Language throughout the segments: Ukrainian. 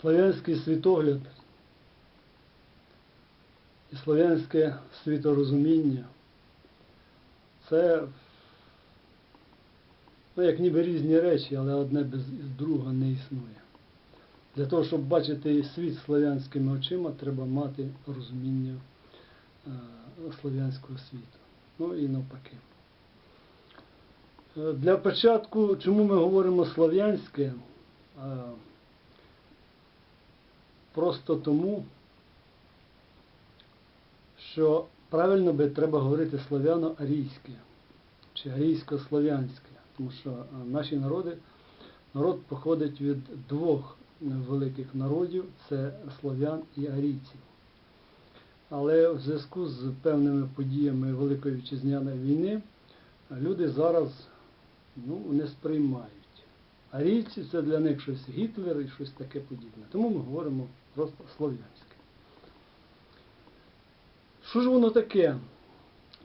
Славянський світогляд і славянське світорозуміння це ну, як ніби різні речі, але одне без другого не існує. Для того, щоб бачити світ славянськими очима, треба мати розуміння е, славянського світу. Ну і навпаки. Е, Для початку, чому ми говоримо слав'янське? Е, Просто тому, що правильно би треба говорити славяно-арійське чи арійсько-слав'янське, тому що е, наші народи, народ походить від двох великих народів це слав'ян і арійців. Але в зв'язку з певними подіями Великої Вітчизняної війни е, люди зараз ну, не сприймають. Арійці це для них щось Гітлер і щось таке подібне. Тому ми говоримо просто слов'янське. Що ж воно таке?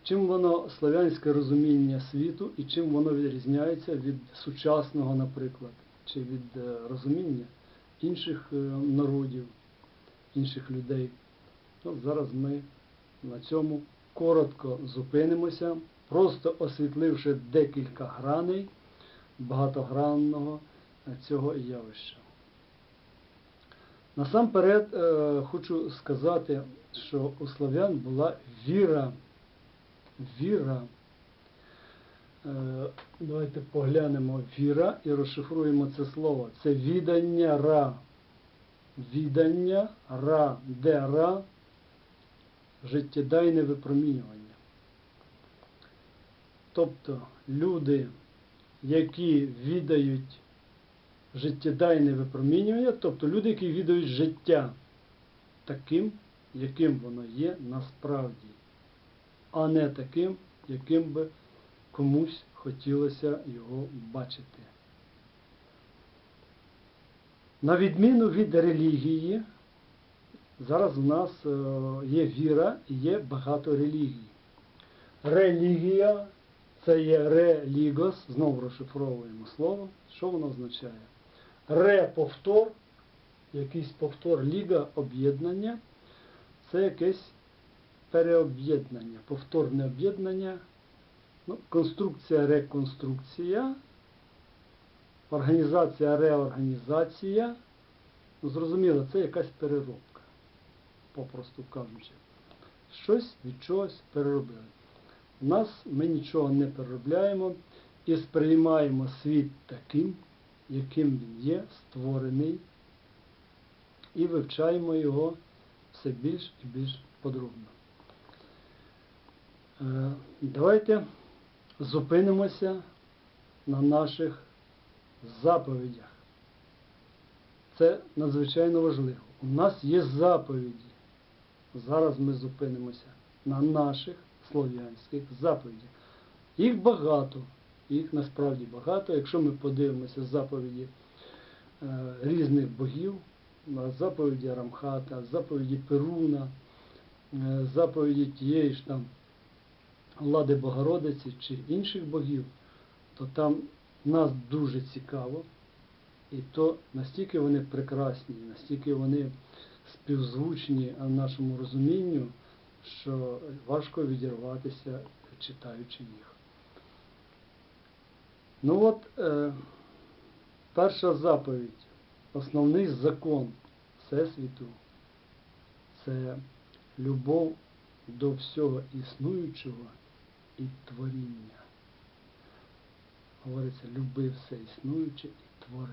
Чим воно славянське розуміння світу і чим воно відрізняється від сучасного, наприклад, чи від е, розуміння інших е, народів, інших людей? От зараз ми на цьому коротко зупинимося, просто освітливши декілька граней багатогранного е, цього явища. Насамперед е, хочу сказати, що у славян була віра. Віра. Е, давайте поглянемо віра і розшифруємо це слово. Це відання ра. Відання ра, де ра, життєдайне випромінювання. Тобто люди, які відають життєдайне випромінювання, тобто люди, які відають життя таким, яким воно є насправді, а не таким, яким би комусь хотілося його бачити. На відміну від релігії, зараз в нас е, є віра і є багато релігій. Релігія це є релігос, знову розшифровуємо слово. Що воно означає? Ре повтор, якийсь повтор ліга об'єднання, це якесь переоб'єднання, повторне об'єднання, ну, конструкція, реконструкція, організація, реорганізація. Ну, зрозуміло, це якась переробка, попросту кажучи. Щось від чогось переробили. У нас ми нічого не переробляємо і сприймаємо світ таким, яким він є, створений, і вивчаємо його все більш і більш подробно. Е, Давайте зупинимося на наших заповідях. Це надзвичайно важливо. У нас є заповіді. Зараз ми зупинимося на наших слов'янських заповідях. Їх багато, їх насправді багато. Якщо ми подивимося заповіді е, різних богів, заповіді Рамхата, заповіді Перуна, е, заповіді тієї ж там Лади Богородиці чи інших богів, то там нас дуже цікаво, і то настільки вони прекрасні, настільки вони співзвучні нашому розумінню, що важко відірватися, читаючи їх. Ну от, е, перша заповідь, основний закон Всесвіту це любов до всього існуючого і творіння. Говориться, люби все існуюче і твори.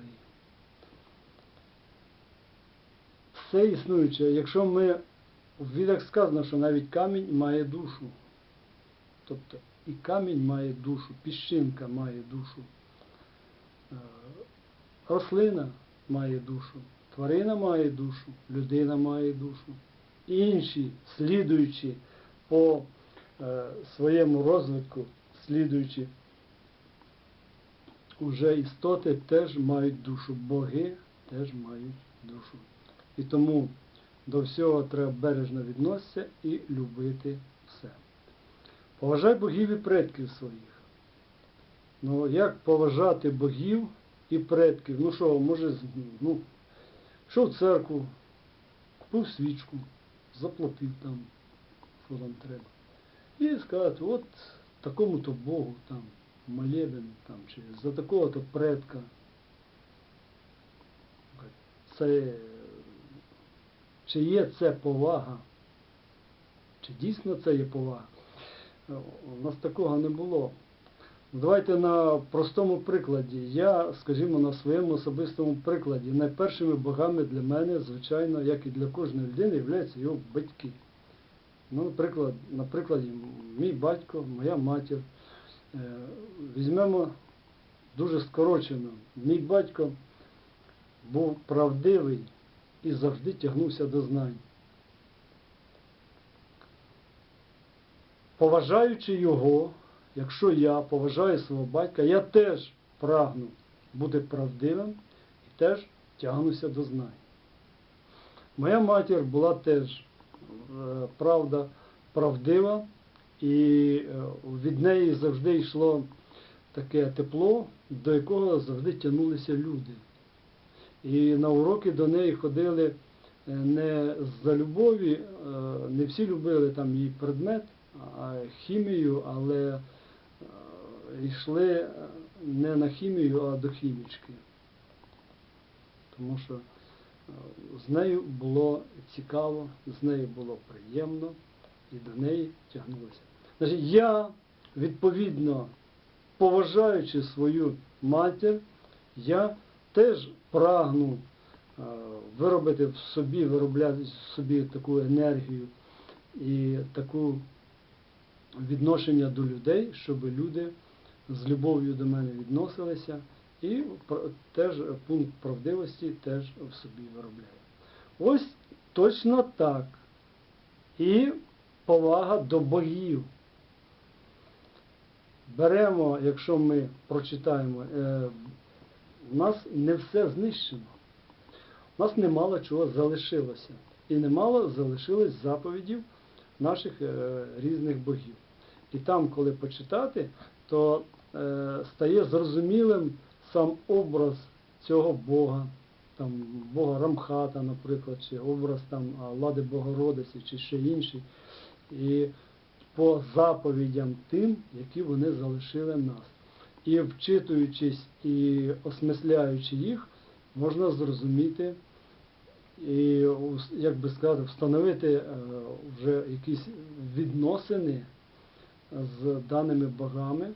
Все існуюче, якщо ми в відах сказано, що навіть камінь має душу. Тобто і камінь має душу, піщинка має душу, е, рослина має душу, тварина має душу, людина має душу. Інші, слідуючи по е, своєму розвитку, слідуючи уже істоти теж мають душу, боги теж мають душу. І тому до всього треба бережно відноситися і любити все. Поважай богів і предків своїх. Ну, як поважати богів і предків? Ну що, може, ну, Йшов в церкву, купив свічку, заплатив там, що там треба. І сказати, от такому-то Богу там молебен там, чи за такого-то предка. Це, чи є це повага? Чи дійсно це є повага? У нас такого не було. Давайте на простому прикладі. Я, скажімо, на своєму особистому прикладі, найпершими богами для мене, звичайно, як і для кожної людини, являються його батьки. Ну, наприклад, на прикладі мій батько, моя матір. Е, Візьмемо дуже скорочено. Мій батько був правдивий і завжди тягнувся до знань. Поважаючи його, якщо я поважаю свого батька, я теж прагну бути правдивим і теж тягнуся до знань. Моя матір була теж, е, правда, правдива, і е, від неї завжди йшло таке тепло, до якого завжди тягнулися люди. І на уроки до неї ходили е, не за любові, не всі любили там її предмет, хімію, але йшли е, не на хімію, а до хімічки. Тому що е, з нею було цікаво, з нею було приємно і до неї тягнулося. Значить, я, відповідно, поважаючи свою матір, я теж прагну е, виробити в собі, виробляти в собі таку енергію і таку відношення до людей, щоб люди з любов'ю до мене відносилися, і теж пункт правдивості теж в собі виробляю. Ось точно так. І повага до богів. Беремо, якщо ми прочитаємо, е, у нас не все знищено. У нас немало чого залишилося. І немало залишилось заповідів наших е, різних богів. І там, коли почитати, то е, стає зрозумілим сам образ цього Бога, там Бога Рамхата, наприклад, чи образ там Лади Богородиці, чи ще інший. І по заповідям тим, які вони залишили нас. І вчитуючись і осмисляючи їх, можна зрозуміти і, як би сказати, встановити е, вже якісь відносини з даними богами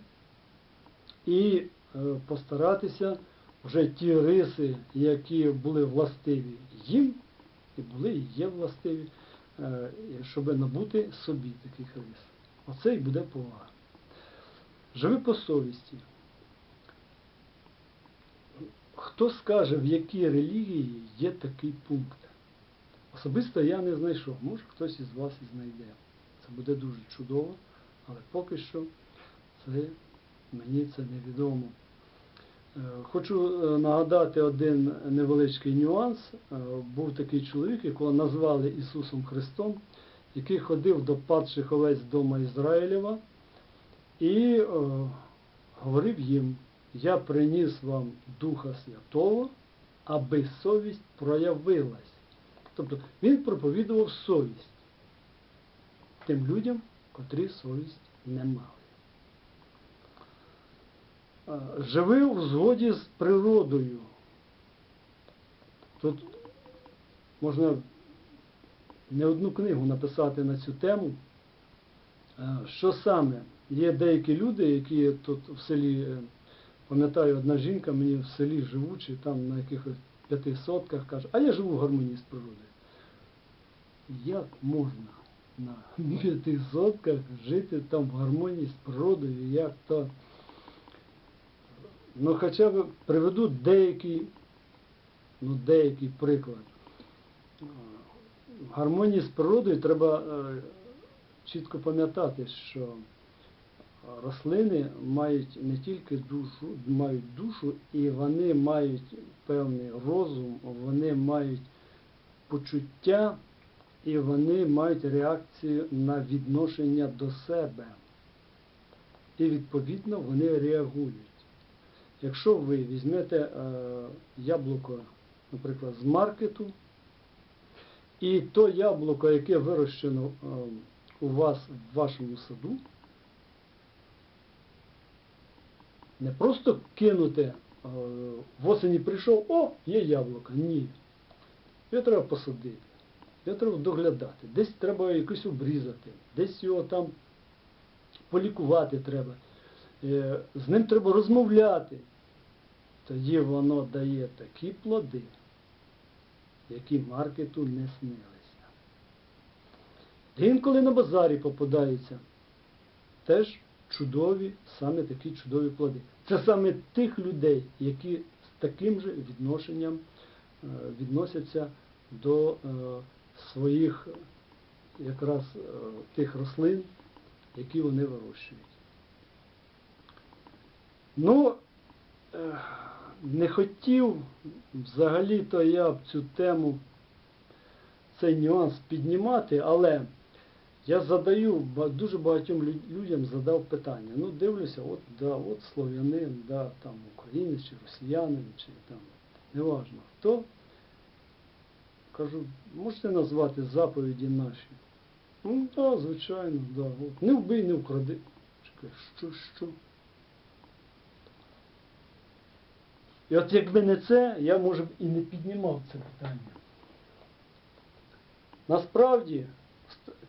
і е, постаратися вже ті риси, які були властиві їм, і були і є властиві, е, щоб набути собі таких рис. Оце і буде повага. Живи по совісті. Хто скаже, в якій релігії є такий пункт? Особисто я не знайшов. Може хтось із вас і знайде. Це буде дуже чудово, але поки що це мені це невідомо. Е, Хочу е, нагадати один невеличкий нюанс. Е, Був такий чоловік, якого назвали Ісусом Христом, який ходив до падших овець дома Ізраїлєва і говорив їм, я приніс вам Духа Святого, аби совість проявилась. Тобто він проповідував совість тим людям, котрі совість не мали. Живи в згоді з природою. Тут можна не одну книгу написати на цю тему. Що саме? Є деякі люди, які тут в селі, е, пам'ятаю, одна жінка мені в селі живучи, там на якихось п'яти сотках каже, а я живу в гармонії з природою. Як можна на п'яти сотках жити там в гармонії з природою, як то. Ну хоча б приведу деякий, ну, деякий приклад. В гармонії з природою треба е, чітко пам'ятати, що рослини мають не тільки душу, мають душу, і вони мають певний розум, вони мають почуття, і вони мають реакцію на відношення до себе. І відповідно вони реагують. Якщо ви візьмете е, яблуко наприклад, з маркету, і то яблуко, яке вирощено е, у вас в вашому саду, не просто кинути е, в осені прийшов, о, є яблуко. Ні. Його треба посадити, його треба доглядати, десь треба якось обрізати, десь його там полікувати треба. Е, З ним треба розмовляти. Тоді воно дає такі плоди, які маркету не снилися. Інколи на базарі попадаються теж чудові, саме такі чудові плоди. Це саме тих людей, які з таким же відношенням е, відносяться до е, своїх якраз е, тих рослин, які вони вирощують. Ну, е, не хотів взагалі-то я б цю тему, цей нюанс піднімати, але я задаю, дуже багатьом людям задав питання. Ну, дивлюся, от, да, от слов'янин, да, там українець чи росіянин, чи там, неважно хто. Кажу, можете назвати заповіді наші? Ну, так, звичайно, да. От, не вбий, не вкради. Чекай, що, що? І от якби не це, я, може б, і не піднімав це питання. Насправді,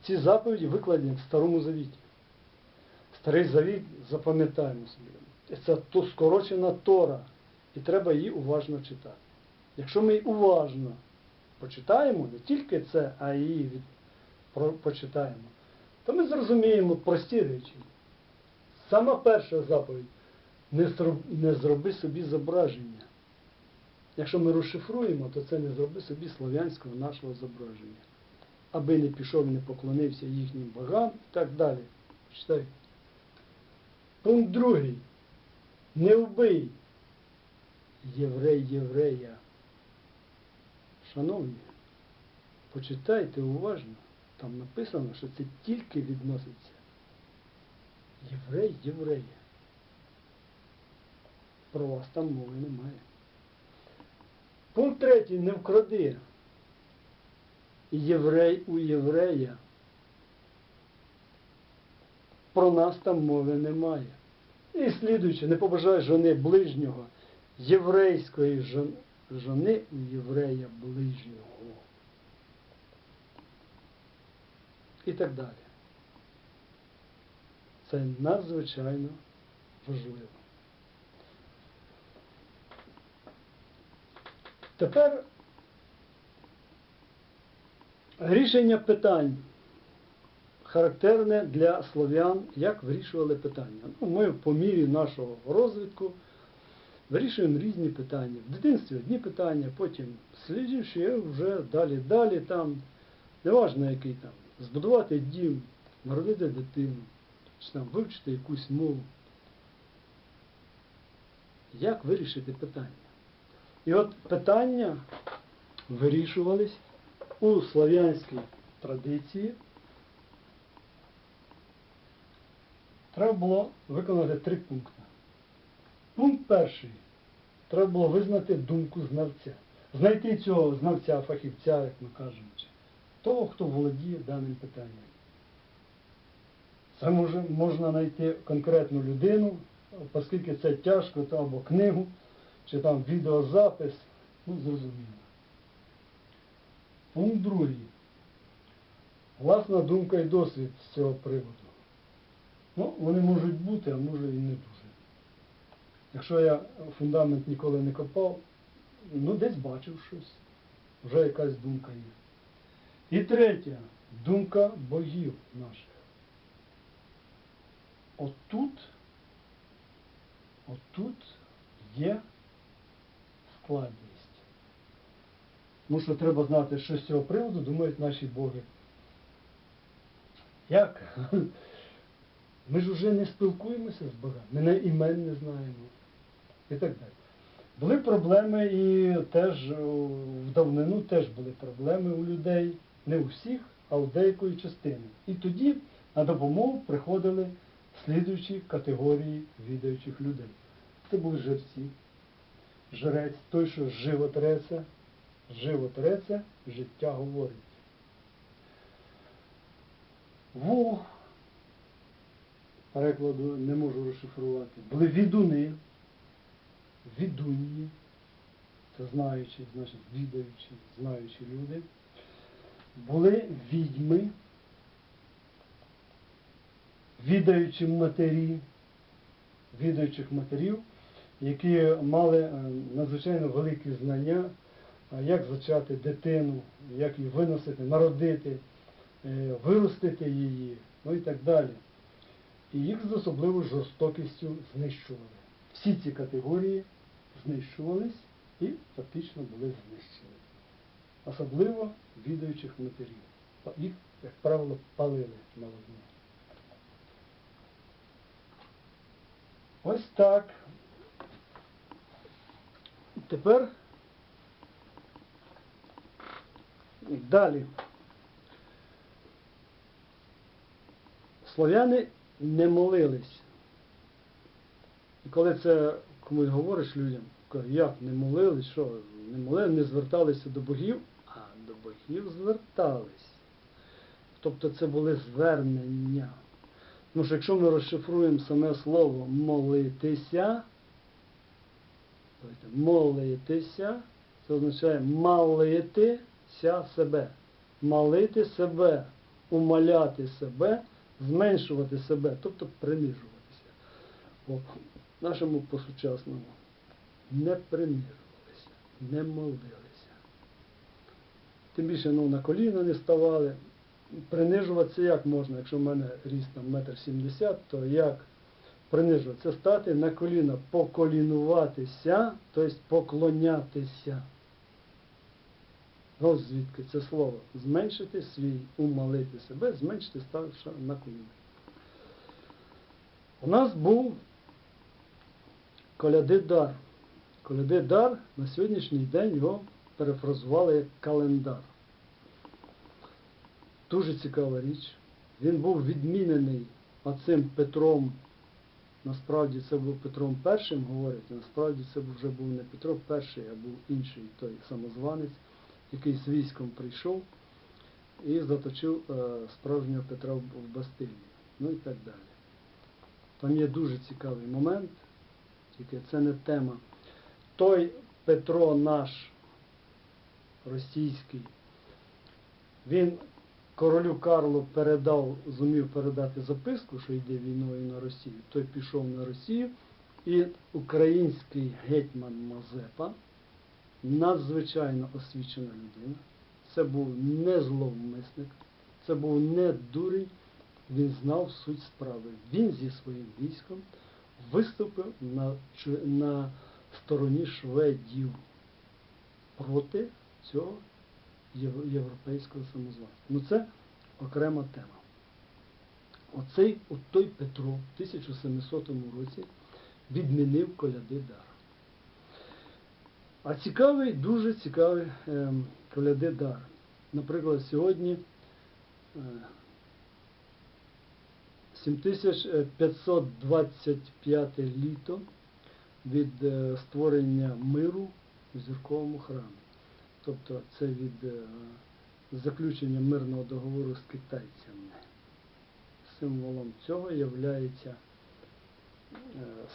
ці заповіді викладені в Старому Завіті. Старий Завіт, запам'ятаємо собі, це то скорочена Тора, і треба її уважно читати. Якщо ми уважно почитаємо, не тільки це, а її від, почитаємо, то ми зрозуміємо прості речі. Сама перша заповідь не, не зроби собі зображення. Якщо ми розшифруємо, то це не зроби собі слов'янського нашого зображення. Аби не пішов не поклонився їхнім богам і так далі. Читайте. Пункт другий. Не вбий єврей єврея. Шановні, почитайте уважно. Там написано, що це тільки відноситься. Єврей єврея. Про вас там мови немає. Пункт третій. Не вкради. Єврей у єврея. Про нас там мови немає. І слідуючи, не побажай жони ближнього, єврейської жон- жони у єврея ближнього. І так далі. Це надзвичайно важливо. Тепер рішення питань характерне для слов'ян, як вирішували питання. Ну, ми по мірі нашого розвитку вирішуємо різні питання. В дитинстві одні питання, потім слідуючі, вже далі, далі там, неважно який там, збудувати дім, народити дитину, чи там вивчити якусь мову. Як вирішити питання? І от питання вирішувались у слов'янській традиції. Треба було виконати три пункти. Пункт перший. Треба було визнати думку знавця. Знайти цього знавця, фахівця, як ми кажемо, того, хто володіє даним питанням. Це може, можна знайти конкретну людину, оскільки це тяжко, то або книгу, чи там відеозапис, ну зрозуміло. Пункт другий. Власна думка і досвід з цього приводу. Ну, вони можуть бути, а може і не дуже. Якщо я фундамент ніколи не копав, ну десь бачив щось, вже якась думка є. І третє, думка богів наших. Отут, отут є складність. Тому що треба знати, що з цього приводу думають наші боги. Як? Ми ж вже не спілкуємося з богами, ми не імен не знаємо. І так далі. Були проблеми і теж в давнину теж були проблеми у людей, не у всіх, а у деякої частини. І тоді на допомогу приходили слідуючі категорії відаючих людей. Це були жерці, жрець, той, що животреться, Живо треться, життя говорить. Во перекладу не можу розшифрувати. Були відуни, відунії, це знаючі, значить відаючі, знаючі люди. Були відьми, відаючі матері, відаючих матерів, які мали е, надзвичайно великі знання, як зачати дитину, як її виносити, народити, е, виростити її, ну і так далі. І їх з особливою жорстокістю знищували. Всі ці категорії знищувались і фактично були знищені. Особливо відаючих матерів. Їх, як правило, палили на вогні. Ось так. Тепер далі. Слов'яни не молились. І коли це комусь говориш людям, як не молились, що не молили, не зверталися до богів, а до богів звертались. Тобто це були звернення. Тому що якщо ми розшифруємо саме слово молитися, молитися, це означає малитися себе. Малити себе, умаляти себе, зменшувати себе, тобто принижуватися. О, нашому по-сучасному не принижувалися, не молилися. Тим більше ну, на коліна не ставали. Принижуватися як можна, якщо в мене ріст там метр сімдесят, то як принижуватися? Стати на коліна, поколінуватися, тобто поклонятися. Ось звідки це слово. Зменшити свій, умалити себе, зменшити ставши на коліна. У нас був колядидар. Колядидар на сьогоднішній день його перефразували як календар. Дуже цікава річ. Він був відмінений оцим Петром. Насправді це був Петром І, говорять, насправді це вже був не Петро І, а був інший той самозванець, який з військом прийшов і заточив е, справжнього Петра в Бастилії. Ну і так далі. Там є дуже цікавий момент, тільки це не тема. Той Петро наш російський, він королю Карлу передав, зумів передати записку, що йде війною на Росію. Той пішов на Росію, і український гетьман Мазепа, надзвичайно освічена людина, це був не зловмисник, це був не дурень, він знав суть справи. Він зі своїм військом виступив на, на стороні шведів проти цього європейського самозванця. Ну це окрема тема. Оцей от той Петро в 1700 році відмінив коляди дар. А цікавий, дуже цікавий ем, коляди дар. Наприклад, сьогодні е, 7525 літо від е, створення миру у зірковому храмі. Тобто це від е, заключення мирного договору з китайцями. Символом цього є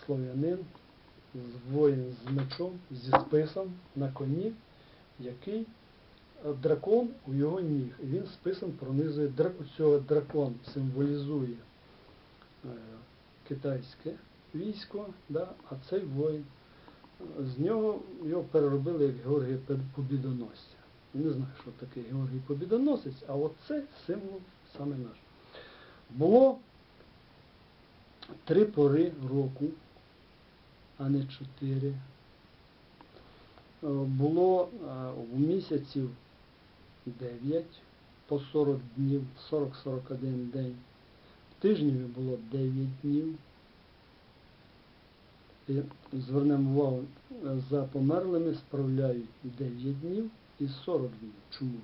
слов'янин, з воїн з мечом, зі списом на коні, який е, дракон у його ніг. Він списом пронизує цього дракон, символізує е, китайське військо, да, а цей воїн. е, З нього його переробили як Георгія Побідоносця. Не знаю, що таке Георгій Побідоносець, а от це символ саме наш. Було три пори року, а не чотири. Е, Було е, в місяців 9 по 40 днів, 40-41 день. В тижневі було 9 днів. І звернемо увагу, е, за померлими справляють 9 днів і 40 днів. Чому?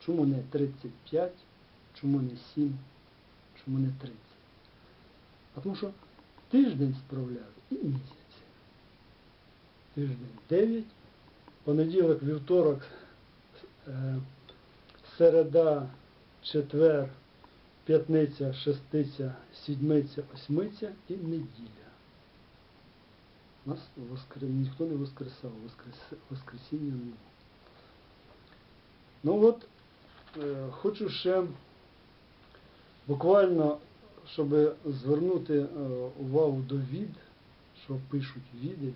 Чому не 35, чому не 7, чому не 30? А Тому що тиждень справляли і місяць. Тиждень 9, понеділок, вівторок, е, середа, четвер, п'ятниця, шестиця, сідмиця, осьмиця і неділя. Нас воскр... ніхто не воскресав, воскрес... воскресіння не. Ну от, е, хочу ще буквально, щоб звернути е, увагу до від, що пишуть віди,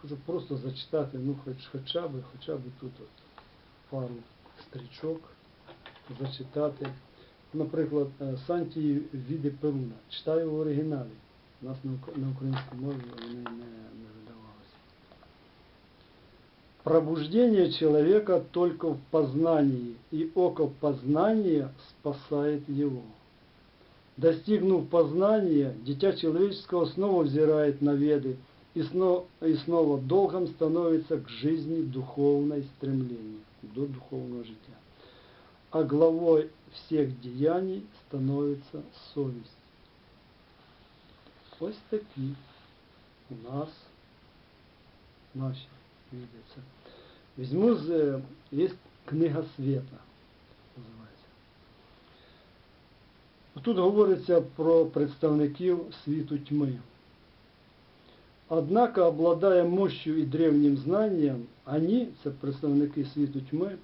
хочу просто зачитати, ну хоч хоча б, хоча б тут от пару стрічок зачитати. Наприклад, е, Сантії Віди Перуна. Читаю в оригіналі. У нас на ук- на українській мові вони не, не видавалися. Пробуждение человека только в познании, и око познания спасает его. Достигнув познания, дитя человеческого снова взирает на веды и снова, и снова долгом становится к жизни духовной стремления, до духовного життя. А главой всех деяний становится совесть. Ось такі у нас наші відеться. Візьму з е, є книга називається. Тут говориться про представників світу тьми. Однако, обладая мощью и древним знанием, они, це представники світу тьми,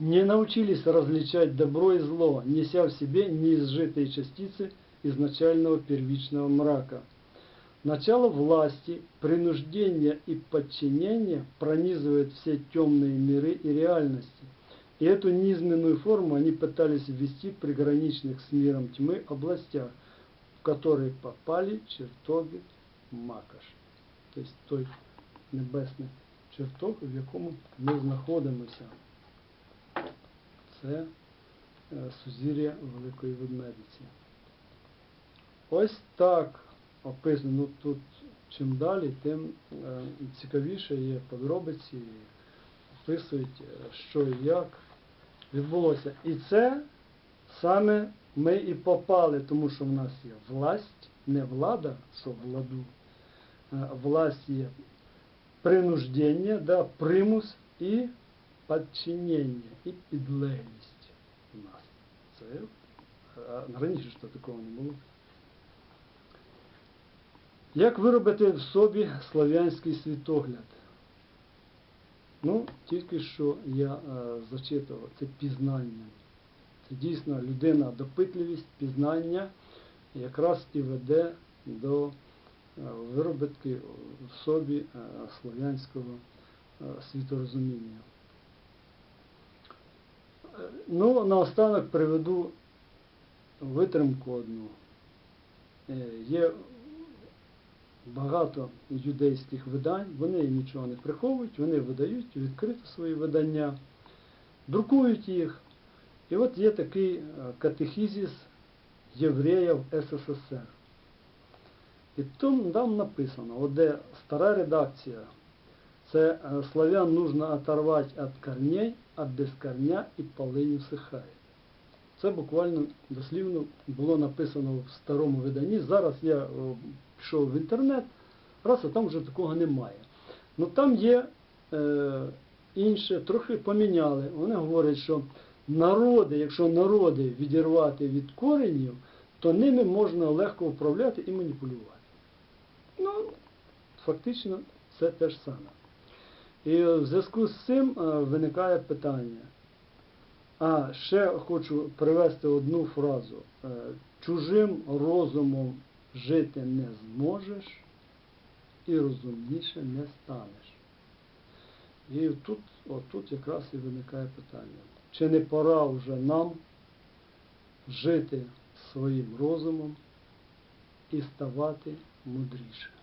не научились различать добро и зло, неся в себе неизжитые частицы изначального первичного мрака. Начало власти, принуждения и подчинения пронизывает все темные миры и реальности. И эту низменную форму они пытались ввести в приграничных с миром тьмы областях, в которые попали чертоги Макаш. Тобто той небесний чертог, в якому ми знаходимося. Це е, сузір'я Великої Ведмедиці. Ось так описано. Ну, тут чим далі, тим е, цікавіше є подробиці, описують, е, що і як відбулося. І це саме ми і попали, тому що в нас є власть, не влада, що владу, власть є принуждення, да, примус і подчинення, і підлеглість у нас. Це а раніше то такого не було. Як виробити в собі слав'янський світогляд? Ну, тільки що я е, зачитував, це пізнання. Це дійсно людина допитливість, пізнання якраз і веде до е, виробітки в собі е, слов'янського е, світорозуміння. Ну, наостанок приведу витримку одну. Е, Є багато юдейських видань, вони нічого не приховують, вони видають відкрито свої видання, друкують їх. І от є такий е, катехізіс євреїв СССР. І там, написано, от де стара редакція, це е, славян нужно оторвать від корней, а без корня і полинь всихає. Це буквально дослівно було написано в старому виданні. Зараз я е, пішов в інтернет, раз а там вже такого немає. Ну там є е, інше, трохи поміняли. Вони говорять, що народи, якщо народи відірвати від коренів, то ними можна легко управляти і маніпулювати. Ну, фактично, це те ж саме. І в зв'язку з цим е, виникає питання. А ще хочу привести одну фразу. Е, Чужим розумом жити не зможеш і розумніше не станеш. І тут, отут якраз і виникає питання. Чи не пора вже нам жити своїм розумом і ставати мудріше?